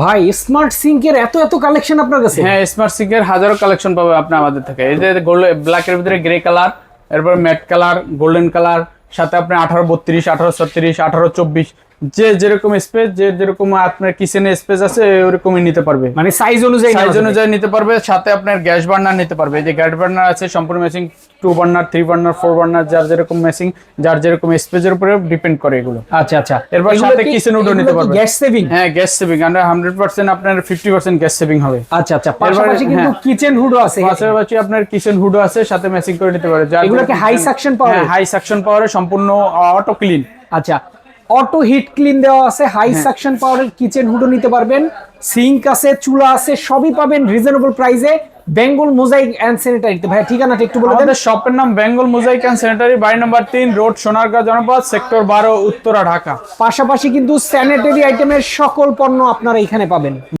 ভাই স্মার্ট সিঙ্কের এত এত কালেকশন আপনার কাছে? হ্যাঁ স্মার্ট সিঙ্কের হাজারো কালেকশন পাবে আপনি আমাদের থেকে। এই যে গোল্ড ব্ল্যাকের ভিতরে গ্রে কালার এরপর ম্যাট কালার গোল্ডেন কালার সাথে আপনি আঠারো বত্রিশ, আঠারো ছত্রিশ, আঠারো চব্বিশ যে যেরকম স্পেস যে যেরকম আপনার কিচেনে স্পেস আছে ওরকমই নিতে পারবে। মানে সাইজ অনুযায়ী সাইজ অনুযায়ী নিতে পারবে সাথে আপনার গ্যাস বার্নার নিতে পারবে। এই যে গ্যাস বার্নার আছে সম্পূর্ণ matching two burner three burner four burner যার যেরকম ম্যাচিং যার যেরকম স্পেসের উপরে ডিপেন্ড করে এগুলো। আচ্ছা আচ্ছা। এরপর সাথে কিচেন kitchen hood ও এগুলো নিতে পারবে। গ্যাস সেভিং হ্যাঁ গ্যাস সেভিং আমরা হান্ড্রেড পার্সেন্ট আপনার ফিফটি পার্সেন্ট গ্যাস সেভিং হবে। আচ্ছা আচ্ছা। পাশাপাশি কিন্তু হ্যাঁ। কিচেন হুডও আছে পাশাপাশি আপনার কিচেন হুডও আছে সাথে ম্যাচিং করে নিতে পারে যার এগুলো কি high suction power এর? হাই সাকশন পাওয়ারে সম্পূর্ণ অটো ক্লিন আচ্ছা। অটো হিট ক্লিন দেওয়া আছে হাই। সাকশন পাওয়ারের কিচেন হুডও নিতে পারবেন সিঙ্ক আছে চুলা আছে সবই পাবেন রিজনেবল প্রাইসে বেঙ্গল মোজাইক অ্যান্ড স্যানিটারি ভাই ঠিকানাটা একটু বলে দেন। আমাদের শপের নাম বেঙ্গল মোজাইক অ্যান্ড স্যানিটারি বাড়ি নাম্বার তিন রোড সোনারগাঁ জনপদ সেক্টর বারো উত্তরা ঢাকা। পাশাপাশি কিন্তু স্যানিটারি আইটেমের সকল পণ্য আপনারা এখানে পাবেন।